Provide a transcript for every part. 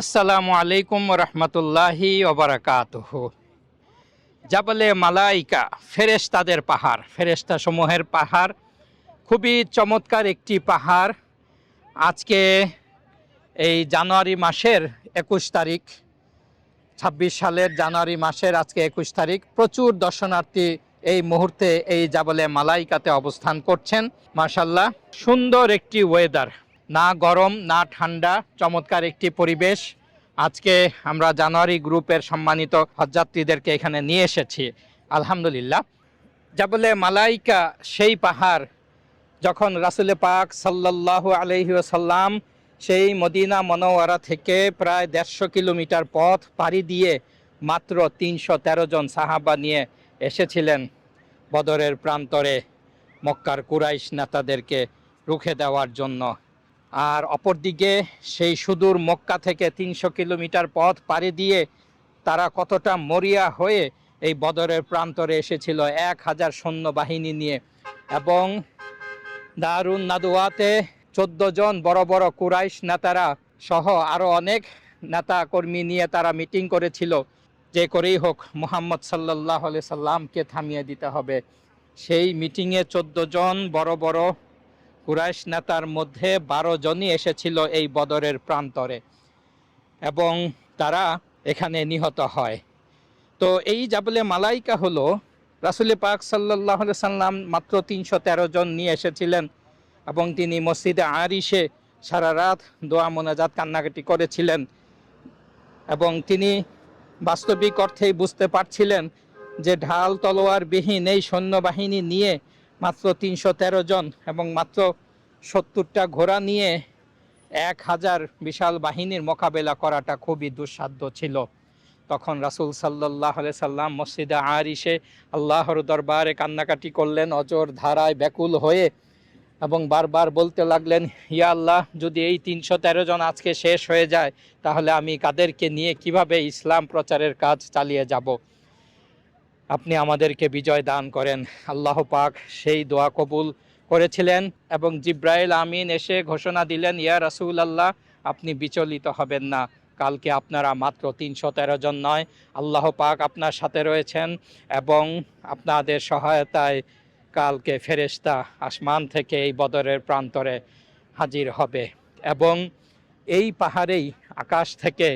আসসালামু আলাইকুম রহমতুল্লাহি ওবরাকাতুহ জাবলে মালাইকা, ফেরেশতাদের পাহাড়। ফেরেশতা সমূহের পাহাড় খুবই চমৎকার একটি পাহাড়। আজকে এই জানুয়ারি মাসের একুশ তারিখ, ছাব্বিশ সালের জানুয়ারি মাসের আজকে একুশ তারিখ। প্রচুর দর্শনার্থী এই মুহূর্তে এই জাবলে মালাইকাতে অবস্থান করছেন। মাশাল্লাহ সুন্দর একটি ওয়েদার না গরম, না ঠান্ডা, চমৎকার একটি পরিবেশ। আজকে আমরা জানুয়ারি গ্রুপের সম্মানিত হজযাত্রীদেরকে এখানে নিয়ে এসেছি। আলহামদুলিল্লাহ। জাবলে মালাইকা সেই পাহাড়, যখন রাসুল পাক সাল্লাল্লাহু আলহি সাল্লাম সেই মদিনা মনোয়ারা থেকে প্রায় দেড়শো কিলোমিটার পথ পাড়ি দিয়ে মাত্র তিনশো তেরো জন সাহাবা নিয়ে এসেছিলেন বদরের প্রান্তরে মক্কার কুরাইশ নেতাদেরকে রুখে দেওয়ার জন্য। আর অপরদিকে সেই সুদূর মক্কা থেকে তিনশো কিলোমিটার পথ পাড়ি দিয়ে তারা কতটা মরিয়া হয়ে এই বদরের প্রান্তরে এসেছিল এক হাজার সৈন্যবাহিনী নিয়ে। এবং দারুণ নাদুয়াতে চোদ্দ জন বড় বড় কুরাইশ নেতারা সহ আরও অনেক নেতা কর্মী নিয়ে তারা মিটিং করেছিল। যে করেই হোক, মোহাম্মদ সাল্লাহ সাল্লামকে থামিয়ে দিতে হবে। সেই মিটিংয়ে চোদ্দ জন বড় বড় কুরাইশ নেতার মধ্যে বারো জনই এসেছিল এই বদরের প্রান্তরে এবং তারা এখানে নিহত হয়। তো এই জাবলে মালাইকা হলো রাসুল পাক সাল্লাহ সাল্লাম মাত্র তিনশো তেরো জন নিয়ে এসেছিলেন এবং তিনি মসজিদে আরিসে সারা রাত দোয়া মোনাজাত কান্নাকাটি করেছিলেন এবং তিনি বাস্তবিক অর্থেই বুঝতে পারছিলেন যে ঢাল তলোয়ার বিহীন এই সৈন্যবাহিনী নিয়ে মাত্র তিনশো তেরো জন এবং মাত্র সত্তরটা ঘোড়া নিয়ে এক হাজার বিশাল বাহিনীর মোকাবেলা করাটা খুবই দুঃসাধ্য ছিল। তখন রাসুল সাল্লাহ সাল্লাম মসজিদে আরিসে আল্লাহর দরবারে কান্নাকাটি করলেন, অজর ধারায় ব্যাকুল হয়ে এবং বারবার বলতে লাগলেন, ইয়া আল্লাহ, যদি এই তিনশো তেরো জন আজকে শেষ হয়ে যায়, তাহলে আমি কাদেরকে নিয়ে কীভাবে ইসলাম প্রচারের কাজ চালিয়ে যাব? আপনি আমাদেরকে বিজয় দান করেন। আল্লাহ পাক সেই দোয়া কবুল করেছিলেন এবং জিব্রাইল আমিন এসে ঘোষণা দিলেন, ইয়া রাসুল আল্লাহ আপনি বিচলিত হবেন না। কালকে আপনারা মাত্র তিনশো তেরো জন নয়। আল্লাহ পাক আপনার সাথে রয়েছেন এবং আপনাদের সহায়তায় কালকে ফেরেশতা আসমান থেকে এই বদরের প্রান্তরে হাজির হবে এবং এই পাহাড়েই আকাশ থেকে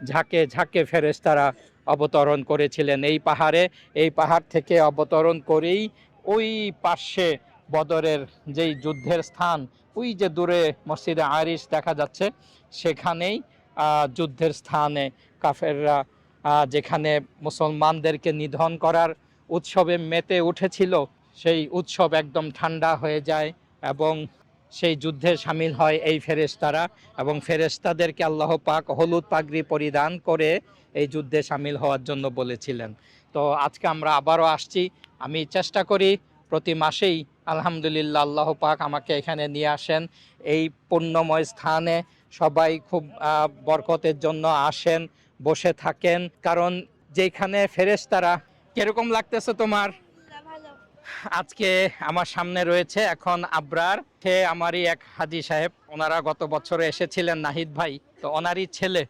ঝাঁকে ঝাঁকে ফেরেশতারা অবতরণ করেছিলেন। এই পাহাড়ে, এই পাহাড় থেকে অবতরণ করেই ওই পার্শ্বে বদরের যেই যুদ্ধের স্থান, ওই যে দূরে মসজিদে আরিস দেখা যাচ্ছে, সেখানেই যুদ্ধের স্থানে কাফেররা যেখানে মুসলমানদেরকে নিধন করার উৎসবে মেতে উঠেছিল, সেই উৎসব একদম ঠান্ডা হয়ে যায় এবং সেই যুদ্ধে সামিল হয় এই ফেরেশতারা এবং ফেরেশতাদেরকে আল্লাহ পাক হলুদ পাগড়ি পরিধান করে এই যুদ্ধে সামিল হওয়ার জন্য বলেছিলেন। তো আজকে আমরা আবারও আসছি। আমি চেষ্টা করি প্রতি মাসেই আলহামদুলিল্লাহ আল্লাহ পাক আমাকে এখানে নিয়ে আসেন। এই পুণ্যময় স্থানে সবাই খুব বরকতের জন্য আসেন, বসে থাকেন। কারণ যেখানে ফেরেশতারা, কীরকম লাগতেছে তোমার? আজকে আমার সামনে রয়েছে এখন আবরার। সে আমারই এক হাজি সাহেব। ওনারা গত বছরে এসেছিলেন নাহিদ ভাই তো ওনারই ছেলে।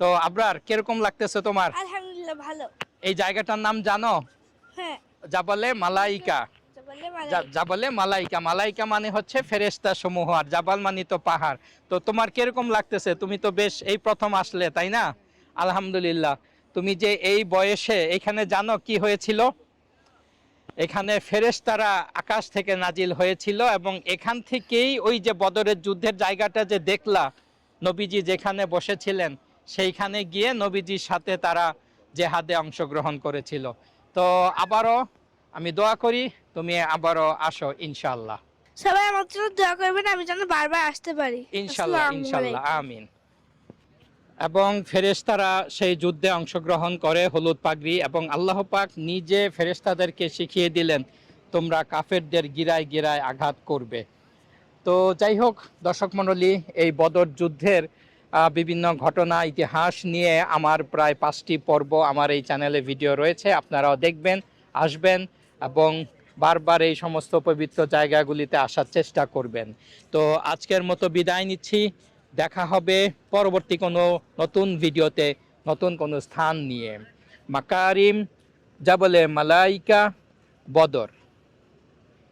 তো আবরার কীরকম লাগতেছে তোমার? আলহামদুলিল্লাহ ভালো। এই জায়গাটার নাম জানো? হ্যাঁ। জাবালে মালাইকা। জাবালে মালাইকা। মালাইকা মানে হচ্ছে ফেরেশতা সমূহ আর জাবাল মানে তো পাহাড়। তো তোমার কীরকম লাগতেছে? তুমি তো বেশ এই প্রথম আসলে তাই না? আলহামদুলিল্লাহ। তুমি যে এই বয়সে এখানে জানো কি হয়েছিল? এখানে ফেরেশতারা আকাশ থেকে নাজিল হয়েছিল এবং এখান থেকেই ওই যে বদরের যুদ্ধের জায়গাটা যে দেখলা নবীজি যেখানে বসেছিলেন সেইখানে গিয়ে নবীজির সাথে তারা জেহাদে অংশগ্রহণ করেছিল। তো আবারও আমি দোয়া করি তুমি আবারও আসো ইনশাল্লাহ সবাই আমার জন্য দোয়া করবেন আমি যেন বারবার আসতে পারি। ইনশাল্লাহ ইনশাল্লাহ আমিন। এবং ফেরেশতারা সেই যুদ্ধে অংশগ্রহণ করে হলুদ পাগড়ি এবং আল্লাহ পাক নিজে ফেরেশতাদেরকে শিখিয়ে দিলেন, তোমরা কাফেরদের গিরায় গিরায় আঘাত করবে। তো যাই হোক, দর্শক মণ্ডলী, এই বদর যুদ্ধের বিভিন্ন ঘটনা, ইতিহাস নিয়ে আমার প্রায় পাঁচটি পর্ব আমার এই চ্যানেলে ভিডিও রয়েছে, আপনারাও দেখবেন, আসবেন এবং বারবার এই সমস্ত পবিত্র জায়গাগুলিতে আসার চেষ্টা করবেন। তো আজকের মতো বিদায় নিচ্ছি। দেখা হবে পরবর্তী কোনো নতুন ভিডিওতে নতুন কোনো স্থান নিয়ে। মাকারিম জাবলে মালাইকা বদর।